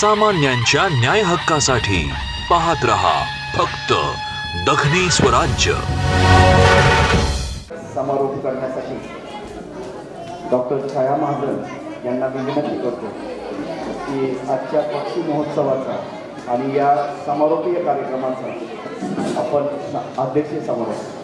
सर्वसामान्यांच्या न्याय हक्कासाठी पाहत रहा फक्त दखनी स्वराज्य. समारोप करण्यासाठी डॉक्टर छाया महाजन यांना विनंती करतो की आजच्या पक्षी महोत्सवाचा आणि या समारोपीय कार्यक्रमाचा आपण स- अध्यक्षीय समारोप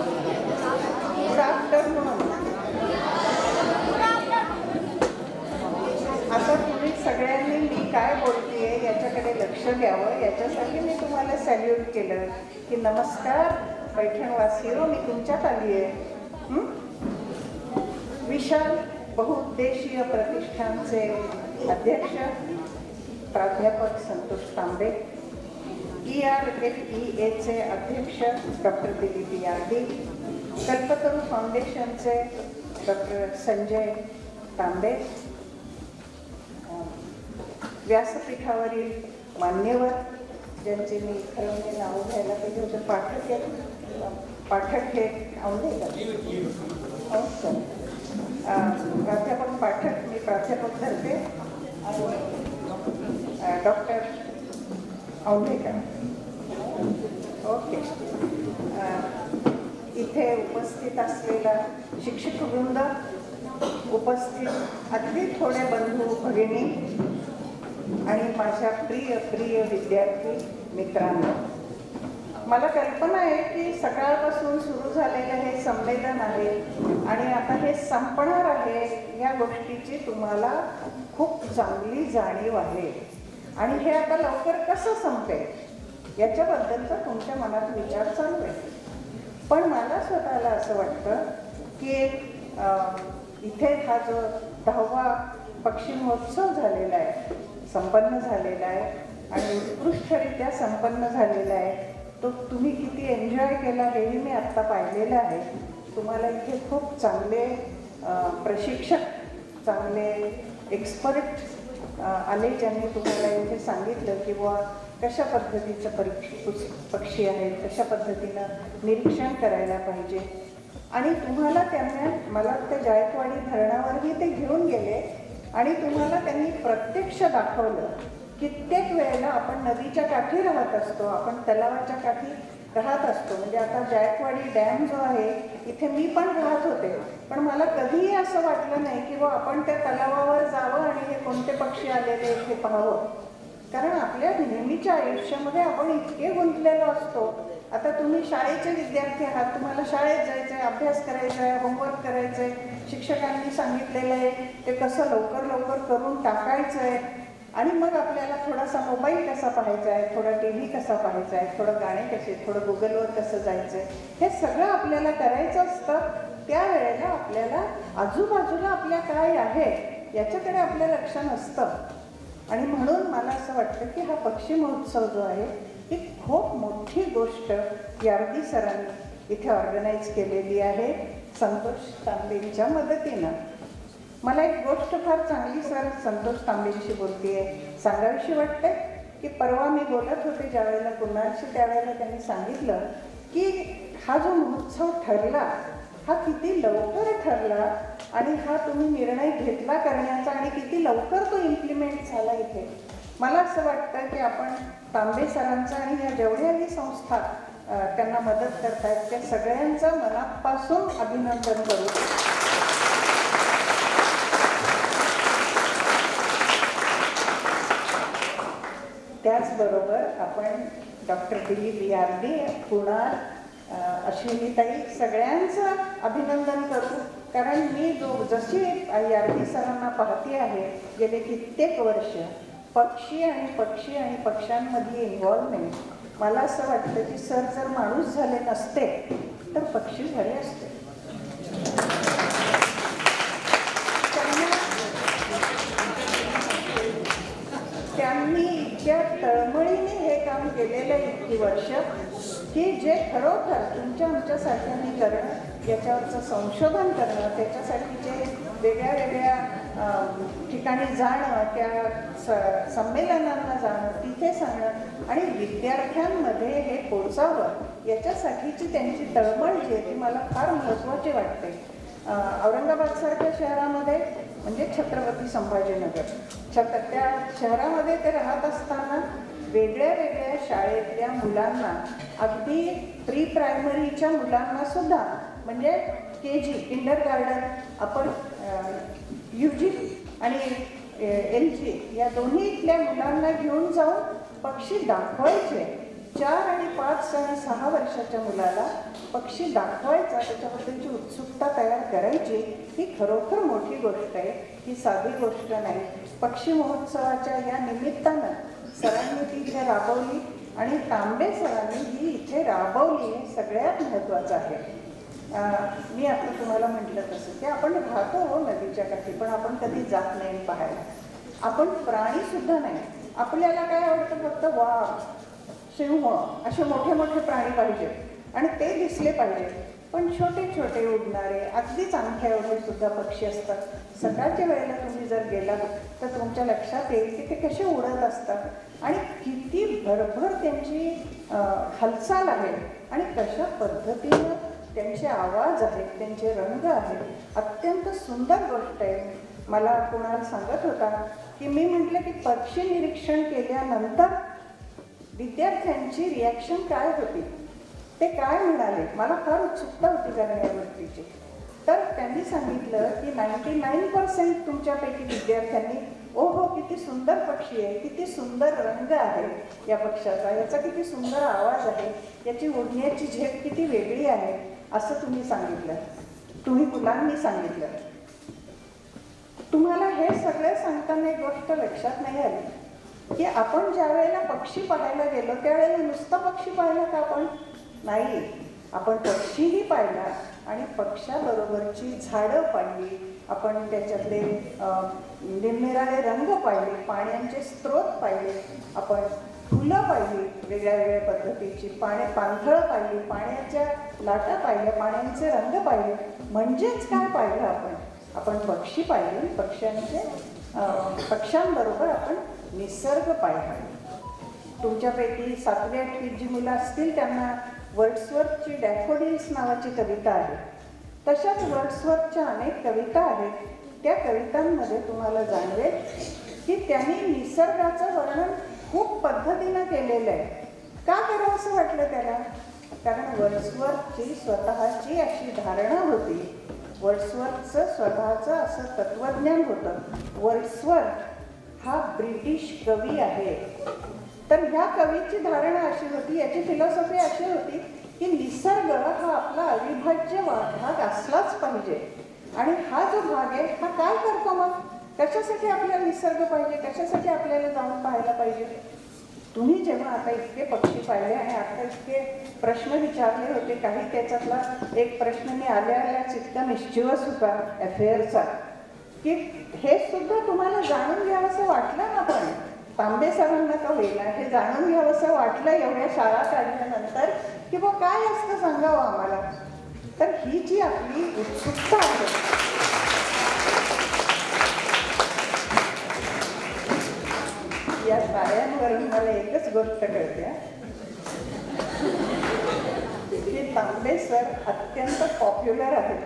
गुड आफ्टरनून आता तुम्ही सगळ्यांनी मी काय बोलतेय याच्याकडे लक्ष द्यावं. याच्यासाठी मी तुम्हाला सॅल्यूट केलं की नमस्कार पैठणवासी हो मी तुमच्यात आली आहे. विशाल बहुउद्देशीय प्रतिष्ठानचे अध्यक्ष प्राध्यापक Santosh Tambe E R F E एचे अध्यक्ष डॉक्टर दिलीप यादी कल्पतरू फाउंडेशनचे डॉक्टर संजय तांबे व्यासपीठावरील मान्यवर ज्यांचे मी खरं म्हणजे नावं घ्यायला पाहिजे होतं पाठक आहेत. पाठक हे औंधेकर हो सर. प्राध्यापक पाठक मी प्राध्यापक धरते आणि डॉक्टर औंधेकर ओके. इथे उपस्थित असलेला शिक्षक वृंद उपस्थित अगदी थोड्या बंधू भगिनी आणि माझ्या प्रिय प्रिय विद्यार्थी मित्रांनो मला कल्पना आहे की सकाळपासून सुरू झालेलं हे संमेलन आहे आणि आता हे संपणार आहे या गोष्टीची तुम्हाला खूप चांगली जाणीव आहे. आणि हे आता लवकर कसं संपेल? याच्याबद्दलचा तुमच्या मनात विचार चालू आहे. पण मला स्वतःला असं वाटतं की इथे हा जो दहावा पक्षी महोत्सव झालेला आहे संपन्न झालेला आहे आणि उत्कृष्टरित्या संपन्न झालेला आहे. तो तुम्ही किती एन्जॉय केला हेही मी आत्ता पाहिलेलं आहे. तुम्हाला इथे खूप चांगले प्रशिक्षक चांगले एक्सपर्ट आले ज्यांनी तुम्हाला इथे सांगितलं की बुवा कशा पद्धतीचं परीक्ष पक्षी आहेत कशा पद्धतीनं निरीक्षण करायला पाहिजे. आणि तुम्हाला त्यांना मला ते जायकवाडी धरणावरही ते घेऊन गेले आणि तुम्हाला त्यांनी प्रत्यक्ष दाखवलं. कित्येक वेळेला आपण नदीच्या काठी राहत असतो आपण तलावाच्या काठी राहत असतो. म्हणजे आता जायकवाडी डॅम जो आहे इथे मी पण राहत होते. पण मला कधीही असं वाटलं नाही की बुवा आपण त्या तलावावर जावं आणि हे कोणते पक्षी आलेले इथे पाहावं. कारण आपल्या नेहमीच्या आयुष्यामध्ये आपण इतके गुंतलेलो असतो. आता तुम्ही शाळेचे विद्यार्थी आहात तुम्हाला शाळेत जायचं आहे अभ्यास करायचा आहे होमवर्क करायचं आहे शिक्षकांनी सांगितलेलं आहे ते कसं लवकर लवकर करून टाकायचं आहे आणि मग आपल्याला थोडासा मोबाईल कसा पाहायचा आहे थोडा टी व्ही कसा पाहायचा आहे थोडं गाणे कसे थोडं गुगलवर कसं जायचं आहे हे सगळं आपल्याला करायचं असतं. त्यावेळेला आपल्याला आजूबाजूला आपल्या काय आहे याच्याकडे आपलं लक्ष नसतं. आणि म्हणून मला असं वाटतं की हा पक्षी महोत्सव जो आहे ही खूप मोठी गोष्ट यार्दी सरांनी इथे ऑर्गनाईज केलेली आहे संतोष तांबेंच्या मदतीनं. मला एक गोष्ट फार चांगली सर संतोष तांबेंशी बोलते सांगावीशी वाटते की परवा मी बोलत होते ज्या वेळेला त्यावेळेला त्यांनी सांगितलं की हा जो महोत्सव ठरला हा किती लवकर ठरला आणि हा तुम्ही निर्णय घेतला करण्याचा आणि किती लवकर तो इम्प्लिमेंट झाला इथे. मला असं वाटतं की आपण तांबे सरांचा आणि ह्या जेवढ्याही संस्था त्यांना मदत करतायत त्या सगळ्यांचं मनापासून अभिनंदन करू. त्याचबरोबर आपण डॉक्टर दिलीप यार्दी कुणाल अश्विनीताई सगळ्यांचं अभिनंदन करू. कारण मी जो जशी यार्दी सरांना पाहते आहे गेले कित्येक वर्ष पक्षी आणि पक्षी आणि पक्ष्यांमधली इन्व्हॉल्वमेंट मला असं वाटतं की सर जर माणूस झाले नसते तर पक्षी झाले असते. त्यांनी इतक्या तळमळीने हे काम केलेलं आहे इतकी वर्ष की जे खरोखर तुमच्या आमच्यासारख्यांनी करणं याच्यावरचं संशोधन करणं त्याच्यासाठी जे वेगळ्या वेगळ्या ठिकाणी जाणं त्या स संमेलनांना जाणं तिथे सांगणं आणि विद्यार्थ्यांमध्ये हे पोचावं याच्यासाठीची त्यांची तळमळ जी आहे ती मला फार महत्त्वाची वाटते. औरंगाबादसारख्या शहरामध्ये म्हणजे छत्रपती संभाजीनगर छत त्या शहरामध्ये ते राहत असताना वेगळ्या वेगळ्या शाळेतल्या मुलांना अगदी प्री प्रायमरीच्या मुलांना सुद्धा म्हणजे के जी इंडर गार्डन आपण यू जी आणि एल जी या दोन्ही इथल्या मुलांना घेऊन जाऊन पक्षी दाखवायचे. चार आणि पाच आणि सहा वर्षाच्या मुलाला पक्षी दाखवायचा त्याच्याबद्दलची उत्सुकता तयार करायची ही खरोखर मोठी गोष्ट आहे ही साधी गोष्ट नाही. पक्षी महोत्सवाच्या या निमित्तानं सरांनी ती इथे राबवली आणि तांबे सरांनी ही इथे राबवली हे सगळ्यात महत्त्वाचं आहे. मी आता तुम्हाला म्हटलं तसं की आपण राहतो हो नदीच्या काठी पण आपण कधी जात नाही पाहायला आपण प्राणी सुद्धा नाही. आपल्याला काय आवडतं फक्त वाघ सिंह असे मोठे मोठे प्राणी पाहिजे. आणि ते दिसले पाहिजे. पण छोटे छोटे उडणारे अगदीच अंगठ्या एवढे सुद्धा पक्षी असतात. सकाळच्या वेळेला तुम्ही जर गेलात तर तुमच्या लक्षात येईल की ते कसे उडत असतात. आणि किती भरभर त्यांची हालचाल आहे. आणि कशा पद्धतीनं त्यांचे आवाज आहेत त्यांचे रंग आहेत. अत्यंत सुंदर गोष्ट आहे. मला कुणाला सांगत होता की मी म्हटलं की पक्षी निरीक्षण केल्यानंतर विद्यार्थ्यांची रिॲक्शन काय होती? ते काय म्हणाले? मला फार उत्सुकता होती कारण या गोष्टीची. तर त्यांनी सांगितलं की नाईन्टी नाईन पर्सेंट तुमच्यापैकी विद्यार्थ्यांनी ओ हो किती सुंदर पक्षी आहे किती सुंदर रंग आहे या पक्षाचा याचा किती सुंदर आवाज आहे. याची उडण्याची झेप किती वेगळी आहे. असं तुम्ही सांगितलं. तुम्ही मुलांनी सांगितलं. तुम्हाला हे सगळं सांगताना एक गोष्ट लक्षात नाही आली. की आपण ज्या वेळेला पक्षी पाहायला गेलो त्यावेळेला नुसतं पक्षी पाहिलं का आपण? नाही. आपण पक्षीही पाहिला आणि पक्षाबरोबरची झाडं पाहिली. आपण त्याच्यातले निरनिराळे रंग पाहिले पाण्याचे स्रोत पाहिले. आपण फुलं पाहिली वेगळ्या वेगळ्या पद्धतीची पाणी पाणथळं पाहिली पाण्याच्या लाटा पाहिल्या पाण्याचे रंग पाहिले. म्हणजेच काय पाहिलं आपण? आपण पक्षी पाहिले पक्ष्यांचे पक्ष्यांबरोबर आपण निसर्ग पाहिला. तुमच्यापैकी सातवी आठवीत जी मुलं असतील त्यांना वर्ड्सवर्थची डॅफोडिल्स नावाची कविता आहे. तशाच वर्ड्सवर्थच्या अनेक कविता आहेत. त्या कवितांमध्ये तुम्हाला जाणवेल की त्यांनी निसर्गाचं खूप पद्धतीनं केलेलं आहे. का करावं असं वाटलं त्याला? कारण वर्ड्सवर्थची स्वतःची अशी धारणा होती. वर्ड्सवर्थचं स्वतःचं असं तत्वज्ञान होतं. वर्ड्सवर्थ हा ब्रिटिश कवी आहे. तर ह्या कवीची धारणा अशी होती याची फिलॉसॉफी अशी होती की निसर्ग हा आपला अविभाज्य भाग असलाच पाहिजे. आणि हा जो भाग आहे हा काय करतो मग? कशासाठी आपल्याला निसर्ग पाहिजे? कशासाठी आपल्याला जाऊन पाहायला पाहिजे? तुम्ही जेव्हा आता इतके पक्षी पाहिले आणि आता इतके प्रश्न विचारले होते काही त्याच्यातला एक प्रश्न मी आल्या आल्याच इतका मिस्चिवस होता अफेअरचा. की हे सुद्धा तुम्हाला जाणून घ्यावंसं वाटलं ना पण? तांबे सरांना का होईना? हे जाणून घ्यावंसं वाटलं एवढ्या शाळा काढल्यानंतर? की बा काय असतं सांगावं आम्हाला? तर ही जी आपली उत्सुकता आहे या ताऱ्यांवरून मला एकच गोष्ट कळते. की तांबे सर अत्यंत पॉप्युलर आहेत.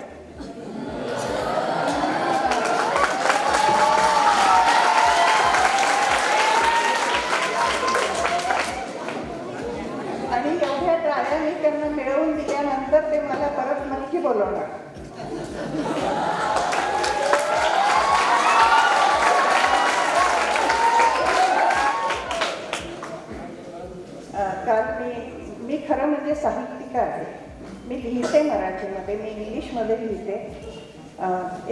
आणि एवढ्या ट्राया मी त्यांना मिळवून दिल्यानंतर ते मला परत नक्की बोलवणार. मी खरं म्हणजे साहित्यिक आहे. मी लिहिते मराठीमध्ये मी इंग्लिशमध्ये लिहिते.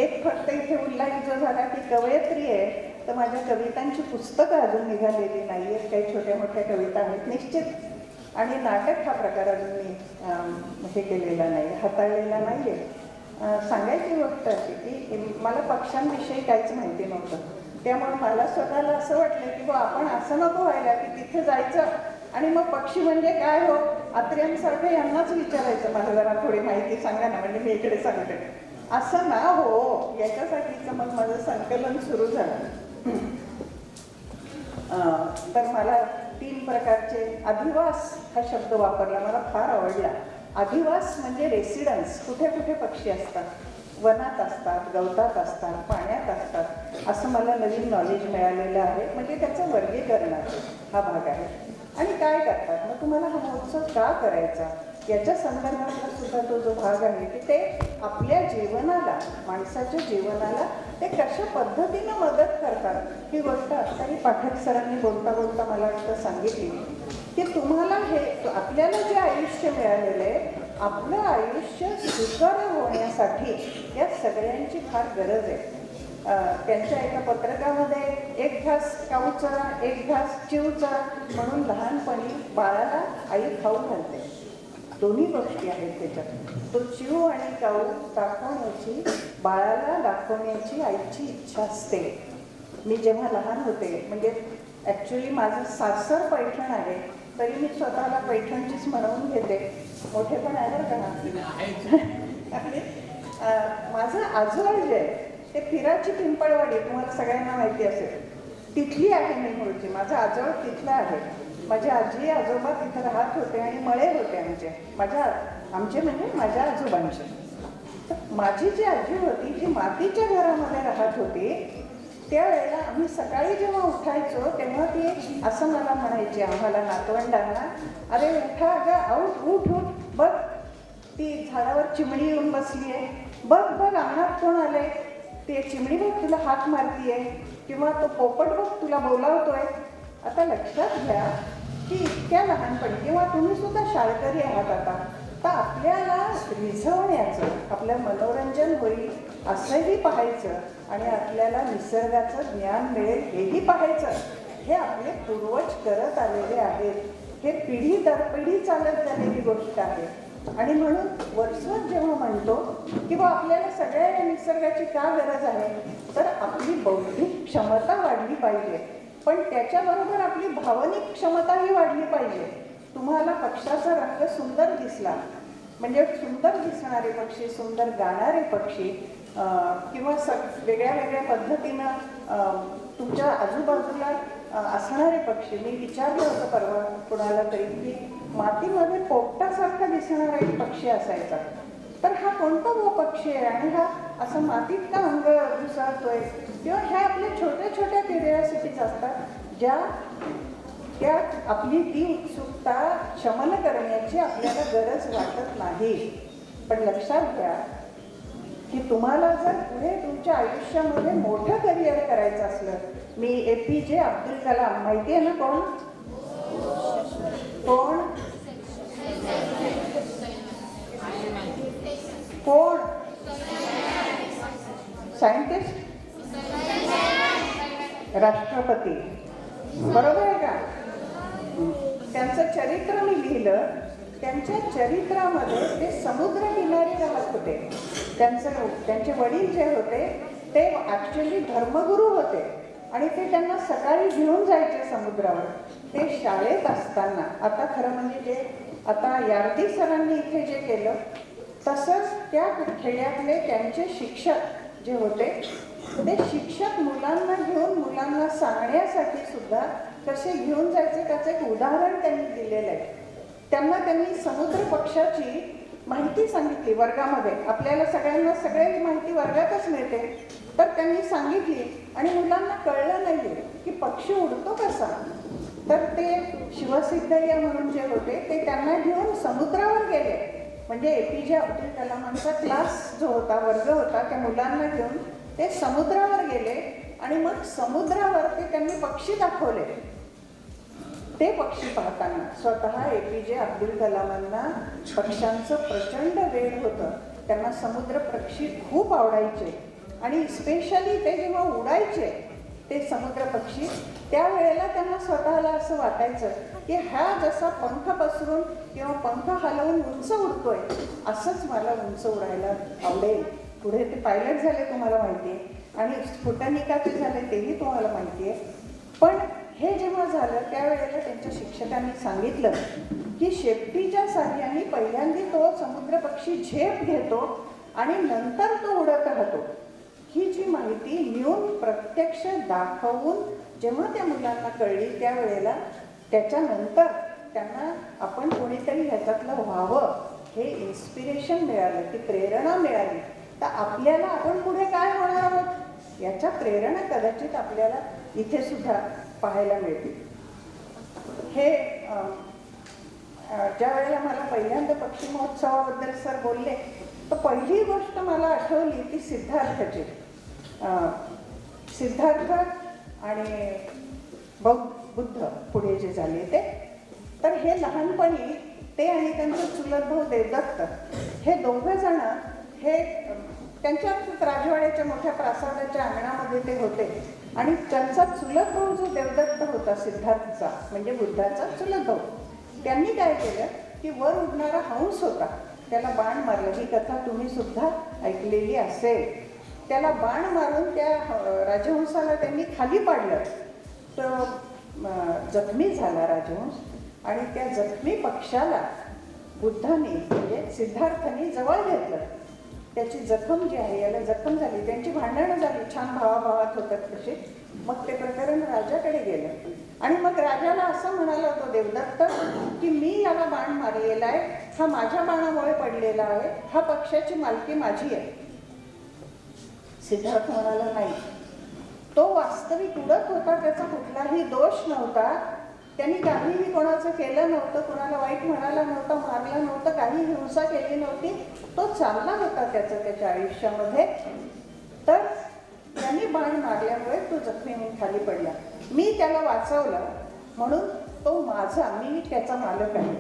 एक फक्त इथे उल्लेख जो झाला की कवयत्री आहे तर माझ्या कवितांची पुस्तकं अजून निघालेली नाही आहेत काही छोट्या मोठ्या कविता आहेत. निश्चित. आणि नाटक हा प्रकार अजून मी हे केलेला नाही हाताळलेला नाही आहे सांगायची गोष्ट अशी की मला पक्ष्यांविषयी काहीच माहिती नव्हतं. त्यामुळे मला स्वतःला असं वाटलं की बा आपण असं नको व्हायला की तिथे जायचं आणि मग पक्षी म्हणजे काय हो? आत्र्यांसारखं यांनाच विचारायचं मला जरा थोडी माहिती सांगा ना म्हणजे मी इकडे सांगते. असं ना हो याच्यासाठीचं मग माझं संकलन सुरू झालं. तर मला तीन प्रकारचे अधिवास हा शब्द वापरला मला फार आवडला. अधिवास म्हणजे रेसिडन्स कुठे कुठे पक्षी असतात. वनात असतात गवतात असतात पाण्यात असतात. असं मला नवीन नॉलेज मिळालेलं आहे. म्हणजे त्याचं वर्गीकरणाचं हा भाग आहे. आणि काय करतात? मग तुम्हाला हा महोत्सव का करायचा? याच्या संदर्भातला सुद्धा तो जो भाग आहे की ते आपल्या जीवनाला माणसाच्या जीवनाला ते कशा पद्धतीनं मदत करतात? ही गोष्ट आत्ताही पाठक सरांनी बोलता बोलता मला वाटतं सांगितली. की तुम्हाला हे आपल्याला जे आयुष्य मिळालेलं आहे आपलं आयुष्य सुकर होण्यासाठी या सगळ्यांची फार गरज आहे. त्यांच्या एका पत्रकामध्ये एक घास काऊचा एक घास चिवचा म्हणून लहानपणी बाळाला आई खाऊ घालते. दोन्ही गोष्टी आहेत त्याच्यात. तो चिव आणि काऊ दाखवण्याची बाळाला दाखवण्याची आईची इच्छा असते. मी जेव्हा लहान होते म्हणजे ॲक्च्युली माझं सासर पैठण आहे तरी मी स्वतःला पैठणचीच म्हणवून घेते. मोठे पण आहे बरं का? माझं आजोळ जे आहे ते फिराची पिंपळवाडी तुम्हाला सगळ्यांना माहिती असेल. तिथली आहे मी मूळची माझा आजोळ तिथलं आहे. माझी आजी आजोबा तिथं राहत होते आणि मळे होते आमचे. माझ्या आमचे म्हणजे माझ्या आजोबांचे. तर माझी जी आजी होती जी मातीच्या घरामध्ये राहत होती त्यावेळेला आम्ही सकाळी जेव्हा उठायचो तेव्हा ती असं मला म्हणायची आम्हाला नातवंडांना अरे उठा अगं आऊट उठ उठ बघ. ती झाडावर चिमणी येऊन बसली आहे बघ बघ अंगणात कोण आले ते चिमणी बघ तुला हाक मारतीये किंवा तो पोपट बघ तुला बोलावतोय? आता लक्षात घ्या की इतक्या लहानपणी किंवा तुम्ही सुद्धा शाळकरी आहात आता तर आपल्याला रिझवण्याचं आपलं मनोरंजन होईल असंही पाहायचं आणि आपल्याला निसर्गाचं ज्ञान मिळेल हेही पाहायचं. हे आपले पूर्वज करत आलेले आहेत. हे पिढी दर पिढी चालत झालेली गोष्ट आहे. आणि म्हणून वर्षभर जेव्हा म्हणतो की बा आपल्याला सगळ्या या निसर्गाची का गरज आहे? तर आपली बौद्धिक क्षमता वाढली पाहिजे. पण त्याच्याबरोबर आपली भावनिक क्षमताही वाढली पाहिजे. तुम्हाला पक्षाचा रंग सुंदर दिसला. म्हणजे सुंदर दिसणारे पक्षी सुंदर गाणारे पक्षी किंवा स वेगळ्या वेगळ्या पद्धतीनं तुमच्या आजूबाजूला असणारे पक्षी. मी विचारलं होतं परवा कुणाला तरी की मातीमध्ये पोपटासारखा दिसणारा एक पक्षी असायचा. तर हा कोणता वो पक्षी आहे आणि हा असं मातीत का अंग घुसळतोय? किंवा ह्या आपल्या छोट्या छोट्या क्युरियासिटीज असतात ज्या त्या आपली ती उत्सुकता शमन करण्याची आपल्याला गरज वाटत नाही. पण लक्षात घ्या की तुम्हाला जर पुढे तुमच्या आयुष्यामध्ये मोठं करिअर करायचं असलं मी ए पी जे अब्दुल कलाम माहिती आहे ना कोण? कोण कोण सायंटिस्ट राष्ट्रपती बरोबर आहे का? त्यांचं चरित्र मी लिहिलं. त्यांच्या चरित्रामध्ये ते समुद्र किनारी राहत होते. त्यांचं त्यांचे वडील जे होते ते ॲक्च्युली धर्मगुरू होते. आणि ते त्यांना सकाळी घेऊन जायचे समुद्रावर. ते शाळेत असताना आता खरं म्हणजे जे आता यार्दी सरांनी इथे जे केलं तसंच त्या खेड्यातले त्यांचे शिक्षक जे होते ते शिक्षक मुलांना घेऊन मुलांना सांगण्यासाठी सुद्धा कसे घेऊन जायचे त्याचं एक उदाहरण त्यांनी दिलेलं आहे. त्यांना त्यांनी समुद्र पक्षाची माहिती सांगितली वर्गामध्ये. आपल्याला सगळ्यांना सगळ्याची माहिती वर्गातच मिळते. तर त्यांनी सांगितली आणि मुलांना कळलं नाही की पक्षी उडतो कसा. तर ते शिवसिद्धय्या म्हणून जे होते ते त्यांना घेऊन समुद्रावर गेले. म्हणजे ए पी जे अब्दुल कलामांचा क्लास जो होता वर्ग होता त्या मुलांना घेऊन ते समुद्रावर गेले आणि मग समुद्रावर ते त्यांनी पक्षी दाखवले. ते पक्षी पाहताना स्वतः ए पी जे अब्दुल कलामांना पक्ष्यांचं प्रचंड वेळ होतं. त्यांना समुद्र पक्षी खूप आवडायचे. आणि स्पेशली ते जेव्हा उडायचे ते समुद्र पक्षी त्यावेळेला त्यांना स्वतःला असं वाटायचं की हा जसा पंख पसरून किंवा पंख हलवून उंच उडतोय असंच मला उंच उडायला आवडेल. पुढे ते पायलट झाले तुम्हाला माहिती आहे आणि स्फुटनिकाचे झाले तेही तुम्हाला माहिती आहे पण हे जेव्हा झालं त्यावेळेला त्यांच्या शिक्षकांनी सांगितलं की शेपटीच्या साह्याने पहिल्यांदा तो समुद्र पक्षी झेप घेतो आणि नंतर तो उडत राहतो. ही जी माहिती लिहून प्रत्यक्ष दाखवून जेव्हा त्या मुलांना कळली त्यावेळेला त्याच्यानंतर त्यांना आपण कोणीतरी ह्याच्यातलं व्हावं हे इन्स्पिरेशन मिळालं ती प्रेरणा मिळाली. तर आपल्याला आपण पुढे काय होणार आहोत? याच्या प्रेरणा कदाचित आपल्याला इथे सुद्धा पाहायला मिळतील. हे ज्या वेळेला मला पहिल्यांदा पक्षी महोत्सवाबद्दल सर बोलले तर पहिली गोष्ट मला आठवली ती सिद्धार्थची. सिद्धार्थ आणि बौद्ध बुद्ध पुढे जे झाले ते तर हे लहानपणी ते आणि त्यांचं चुलत भाऊ देवदत्त हे दोघं जण हे त्यांच्या राजवाड्याच्या मोठ्या प्रासादाच्या अंगणामध्ये ते होते. आणि त्यांचा चुलत भाऊ जो देवदत्त होता सिद्धार्थचा म्हणजे बुद्धाचा चुलत भाऊ त्यांनी काय केलं की वर उडणारा हंस होता. त्याला बाण मारलं. ही कथा तुम्ही सुद्धा ऐकलेली असेल. त्याला बाण मारून त्या राजहंसाला त्यांनी खाली पाडलं. तर जखमी झाला राजहंस आणि त्या जखमी पक्षाला बुद्धाने म्हणजे सिद्धार्थाने जवळ घेतलं. त्याची जखम जी आहे याला जखम झाली. त्यांची भांडणं झाली. छान भावाभावात होतात तसे. मग ते प्रकरण राजाकडे गेलं. आणि मग राजाला असं म्हणाला तो देवदत्त की मी याला बाण मारलेला आहे. हा माझ्या बाणामुळे पडलेला आहे. हा पक्षाची मालकी माझी आहे. सिद्धार्थ म्हणाला नाही. तो वास्तविक उडत होता त्याचा कुठलाही दोष नव्हता. त्यांनी काहीही कोणाचं केलं नव्हतं कोणाला वाईट म्हणाला नव्हता मारलं नव्हतं काही हिंसा केली नव्हती तो चालला होता त्याचं त्याच्या आयुष्यामध्ये. तर त्यांनी बाण मारल्यामुळे तो जखमी होऊन खाली पडला. मी त्याला वाचवलं म्हणून तो माझा मी त्याचा मालक आहे.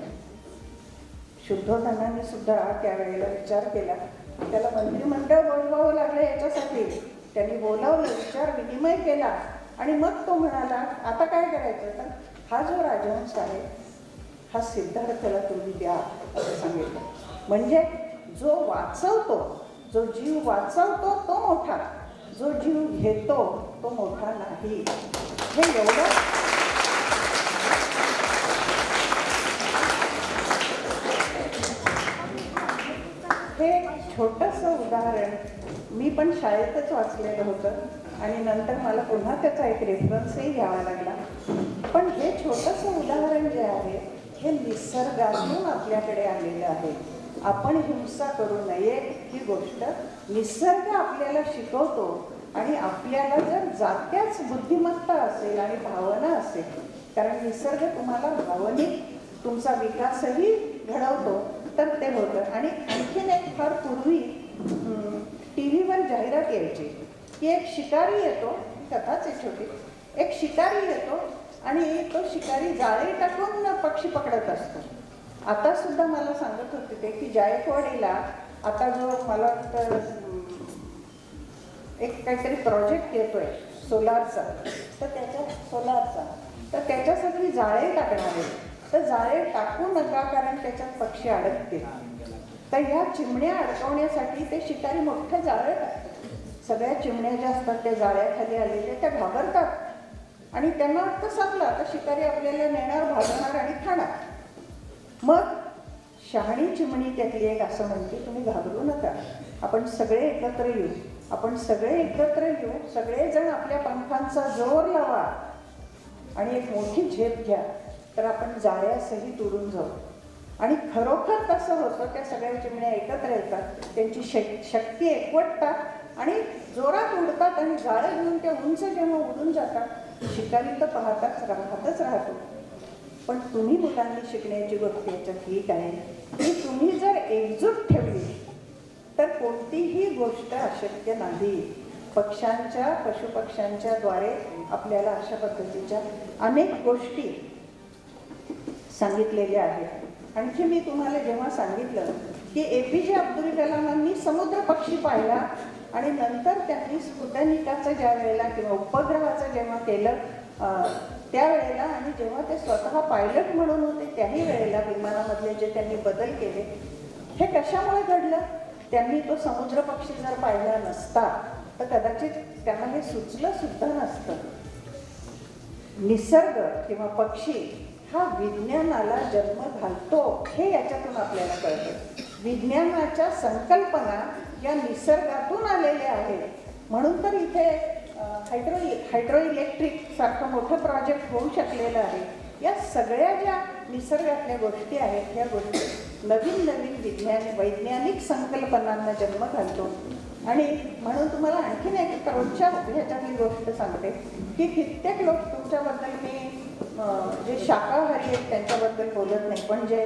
शुद्धोधनाने सुद्धा त्यावेळेला विचार केला. त्याला मंत्रिमंडळ बोलवावं लागलं याच्यासाठी. त्यांनी बोलावलं विचार विनिमय केला. आणि मग तो म्हणाला आता काय करायचं? तर हा जो राजहंस आहे हा सिद्धार्थला तुम्ही द्या असं सांगितलं. म्हणजे जो वाचवतो जो जीव वाचवतो तो मोठा. जो जीव घेतो तो मोठा नाही. हे एवढं हे छोटंसं उदाहरण मी पण शाळेतच वाचलेलं होतं आणि नंतर मला पुन्हा त्याचा एक रेफरन्सही घ्यावा लागला. पण हे छोटंसं उदाहरण जे आहे हे निसर्गातून आपल्याकडे आलेलं आहे. आपण हिंसा करू नये ही गोष्ट निसर्ग आपल्याला शिकवतो आणि आपल्याला जर जात्याच बुद्धिमत्ता असेल आणि भावना असेल कारण निसर्ग तुम्हाला भावनिक तुमचा विकासही घडवतो तर ते होतं. आणि आणखीन एक फार पूर्वी टी व्हीवर जाहिरात यायची. की एक शिकारी येतो कथाच आहे छोटी एक शिकारी येतो आणि तो शिकारी जाळे टाकून पक्षी पकडत असतो. आता सुद्धा मला सांगत होते ते की जायकवाडीला आता जो मला तर एक काहीतरी प्रोजेक्ट येतोय सोलारचा तर त्याच्या सोलारचा तर त्याच्यासाठी जाळे टाकणार. आहे तर जाळे टाकू नका कारण त्याच्यात पक्षी अडकतील. तर ह्या चिमण्या अडकवण्यासाठी ते शिकारी मोठं जाळं टाकतात. सगळ्या चिमण्या ज्या असतात त्या जाळ्याखाली आलेल्या त्या घाबरतात. आणि त्यांना वाटतं संपलं तर शिकारी आपल्याला नेणार भाजणार आणि खाणार. मग शहाणी चिमणी त्यातली एक असं म्हणते तुम्ही घाबरू नका. आपण सगळे एकत्र येऊ. आपण सगळे एकत्र येऊ. सगळेजण आपल्या पंखांचा जोर लावा. आणि एक मोठी झेप घ्या. तर आपण जाळ्यासही तुडून जाऊ. आणि खरोखर तसं होतं त्या सगळ्या चिमण्या एकत्र येतात त्यांची शक शक्ती एकवटतात आणि जोरात उडतात आणि जाळं घेऊन त्या उंच जेव्हा उडून जातात शिकारी तर पाहताच राहतच राहतो. पण तुम्ही मुलांनी शिकण्याची गोष्ट याच्यात ही काय? की तुम्ही जर एकजूट ठेवली तर कोणतीही गोष्ट अशक्य नाही. पक्ष्यांच्या पशुपक्ष्यांच्या द्वारे आपल्याला अशा पद्धतीच्या अनेक गोष्टी सांगितलेले आहेत आणखी मी तुम्हाला जेव्हा सांगितलं की ए पी जे अब्दुल कलामांनी समुद्र पक्षी पाहिला आणि नंतर त्यांनी स्फुटनिकाचं ज्या वेळेला किंवा उपग्रहाचं जेव्हा केलं त्यावेळेला आणि जेव्हा ते स्वतः पायलट म्हणून होते त्याही वेळेला विमानामधले जे त्यांनी बदल केले हे कशामुळे घडलं? त्यांनी तो समुद्र पक्षी जर पाहिला नसता तर कदाचित त्यांना हे सुचलं सुद्धा नसतं. निसर्ग किंवा पक्षी हा विज्ञानाला जन्म घालतो हे याच्यातून आपल्याला कळतं. विज्ञानाच्या संकल्पना या निसर्गातून आलेल्या आहेत. म्हणून तर इथे हायड्रो हायड्रो इलेक्ट्रिक सारखं मोठं प्रोजेक्ट होऊ शकलेलं आहे. या सगळ्या ज्या निसर्गातल्या गोष्टी आहेत या गोष्टी नवीन नवीन विज्ञान वैज्ञानिक संकल्पनांना जन्म घालतो. आणि म्हणून तुम्हाला आणखीन एक रोजच्या ह्याच्यातली गोष्ट सांगते की कित्येक लोक तुमच्या जे शाकाहारी आहेत त्यांच्याबद्दल बोलत नाही. पण जे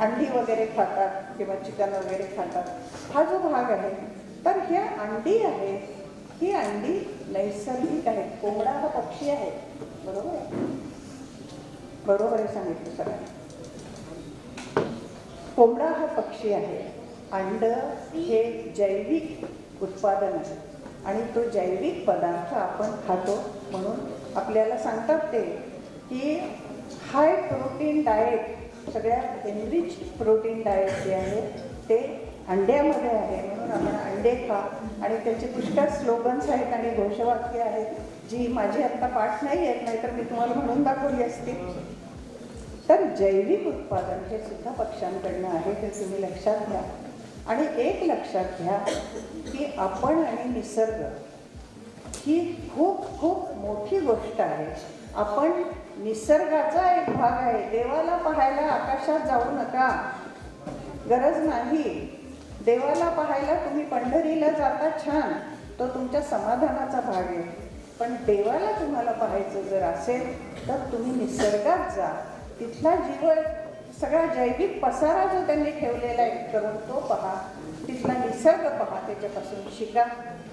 अंडी वगैरे खातात किंवा चिकन वगैरे खातात हा जो भाग आहे तर ह्या अंडी आहेत ही अंडी नैसर्गिक आहेत कोंबडा हा पक्षी आहे. बरोबर आहे? बरोबर आहे सांगितलं सगळ्यांनी कोंबडा हा पक्षी आहे. अंड हे जैविक उत्पादन आहे. आणि तो जैविक पदार्थ आपण खातो म्हणून आपल्याला सांगतात ते. की हाय प्रोटीन डाएट सगळ्यात एनरिच प्रोटीन डाएट जे आहे ते अंड्यामध्ये आहे. म्हणून आपण अंडे खा. आणि त्याचे पुष्कळ स्लोगन्स आहेत आणि घोषवाक्य आहेत जी माझी आत्ता पाठ नाही आहेत नाही तर मी तुम्हाला म्हणून दाखवली असती. तर जैविक उत्पादन हे सुद्धा पक्ष्यांकडनं आहे ते तुम्ही लक्षात घ्या. आणि एक लक्षात घ्या की आपण आणि निसर्ग ही खूप खूप मोठी गोष्ट आहे. आपण निसर्गाचा एक भाग आहे. देवाला पाहायला आकाशात जाऊ नका. गरज नाही. देवाला पाहायला तुम्ही पंढरीला जाता छान. तो तुमच्या समाधानाचा भाग आहे. पण देवाला तुम्हाला पाहायचं जर असेल तर तुम्ही निसर्गात जा. तिथला जीव सगळा जैविक पसारा जो त्यांनी ठेवलेला आहे करून तो पहा. तिथला निसर्ग पहा. त्याच्यापासून शिका.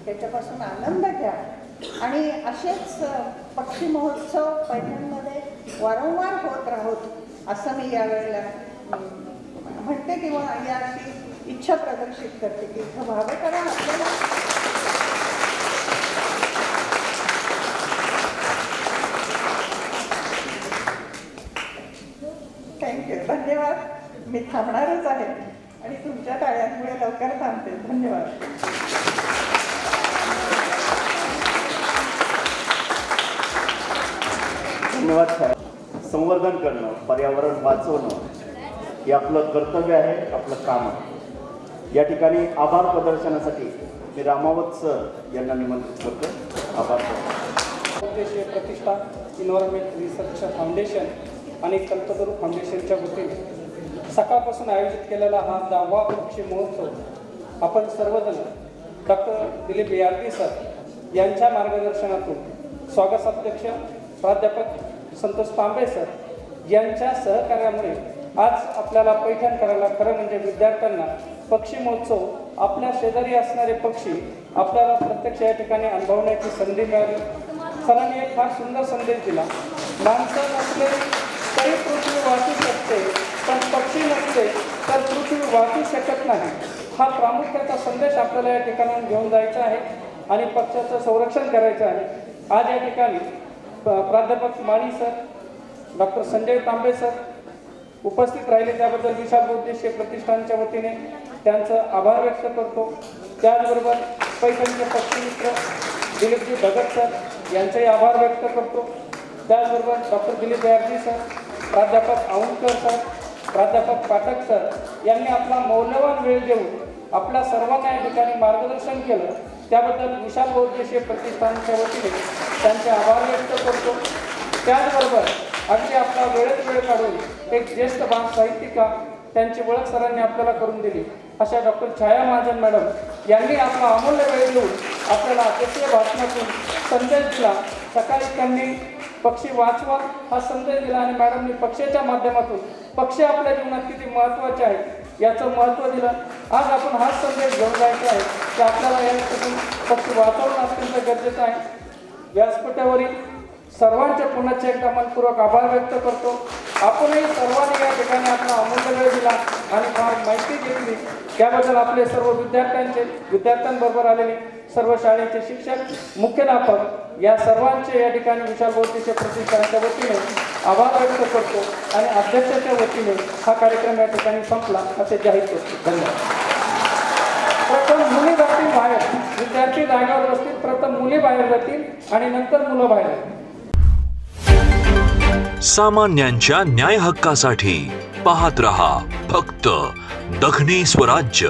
त्याच्यापासून आनंद घ्या. आणि असेच पक्षी महोत्सव पैठणमध्ये वारंवार होत राहोत असं मी यावेळेला म्हणते किंवा या अशी इच्छा प्रदर्शित करते की इथं व्हावं कारण आपल्याला थँक्यू धन्यवाद. मी थांबणारच आहे आणि तुमच्या टाळ्यांमुळे लवकर थांबते. धन्यवाद. धन्यवाद साहेब. संवर्धन करणं पर्यावरण वाचवणं हे आपलं कर्तव्य आहे आपलं काम आहे. या ठिकाणी आभार प्रदर्शनासाठी मी रामावत सर यांना निमंत्रित करतो. आभार सर प्रतिष्ठा इन्व्हायरमेंट रिसर्च फाउंडेशन आणि कल्पतरू फाउंडेशनच्या वतीने सकाळपासून आयोजित केलेला हा दहावा वृक्ष महोत्सव आपण सर्वजण डॉक्टर दिलीप यार्दी सर यांच्या मार्गदर्शनातून स्वागताध्यक्ष प्राध्यापक संतोष तांबे सर यांच्या सहकार्यामुळे आज आपल्याला पैठण करायला खरं म्हणजे विद्यार्थ्यांना पक्षी महोत्सव आपल्या शेजारी असणारे पक्षी आपल्याला प्रत्यक्ष या ठिकाणी अनुभवण्याची संधी मिळाली. सरांनी एक फार सुंदर संदेश दिला. माणसं नसले तरी पृथ्वी वाचू शकते पण पक्षी नसते तर पृथ्वी वाचू शकत नाही. हा प्रामुख्याचा संदेश आपल्याला या ठिकाणाहून घेऊन जायचा आहे आणि पक्षाचं संरक्षण करायचं आहे. आज या ठिकाणी प्राध्यापक Mali sir doctor Sanjay Tambe sir उपस्थित राहिले. त्याबद्दल विशाल उद्देशीय प्रतिष्ठानच्या वतीने त्यांचं आभार व्यक्त करतो. त्याचबरोबर पैठणचे पक्षमित्र दिलीपजी भगत सर यांचाही आभार व्यक्त करतो. त्याचबरोबर डॉक्टर दिलीप यार्जी सर प्राध्यापक औंधकर सर प्राध्यापक पाठक सर यांनी आपला मौल्यवान वेळ देऊन आपल्या सर्वांना या ठिकाणी मार्गदर्शन केलं. त्याबद्दल विशाल बहुद्देशीय प्रतिष्ठानच्या वतीने त्यांचे आभार व्यक्त करतो. त्याचबरोबर अगदी आपला वेळेत वेळ काढून एक ज्येष्ठ भाग साहित्यिका त्यांची ओळख सरांनी आपल्याला करून दिली. अशा डॉक्टर छाया महाजन मॅडम यांनी आपला अमूल्य वेळ देऊन आपल्याला अध्यक्षीय भाषणातून संदेश दिला. सकाळी त्यांनी पक्षी वाचवा हा संदेश दिला आणि मॅडमनी पक्षाच्या माध्यमातून पक्षी आपल्या जीवनात किती महत्त्वाचे आहेत याचं महत्त्व दिलं. आज आपण हाच संदेश घेऊन जायचा आहे की आपल्याला यासाठी फक्त वातावरण वाचवणं अत्यंत गरजेचं आहे. व्यासपीठावरील सर्वांच्या पुन्हा एकदा मनपूर्वक आभार व्यक्त करतो. आपणही सर्वांनी या ठिकाणी आपला अमूल्य वेळ दिला आणि फार माहिती घेतली. त्याबद्दल आपले सर्व विद्यार्थ्यांचे विद्यार्थ्यांबरोबर आलेले सर्व शाळेचे शिक्षक मुख्याध्यापक या सर्वांचे या ठिकाणी विशाल बहुतेच्या प्रतिष्ठानच्या वतीने आभार व्यक्त करतो आणि अध्यक्षाच्या वतीने हा कार्यक्रम या ठिकाणी संपला असे जाहीर करतो. धन्यवाद. प्रथम मुली जातील बाहेर. विद्यार्थी जागावर असतील प्रथम मुली बाहेर जातील आणि नंतर मुलं बाहेर सामान्यांच्या न्याय हक्कासाठी पाहत रहा फक्त दखनी स्वराज्य.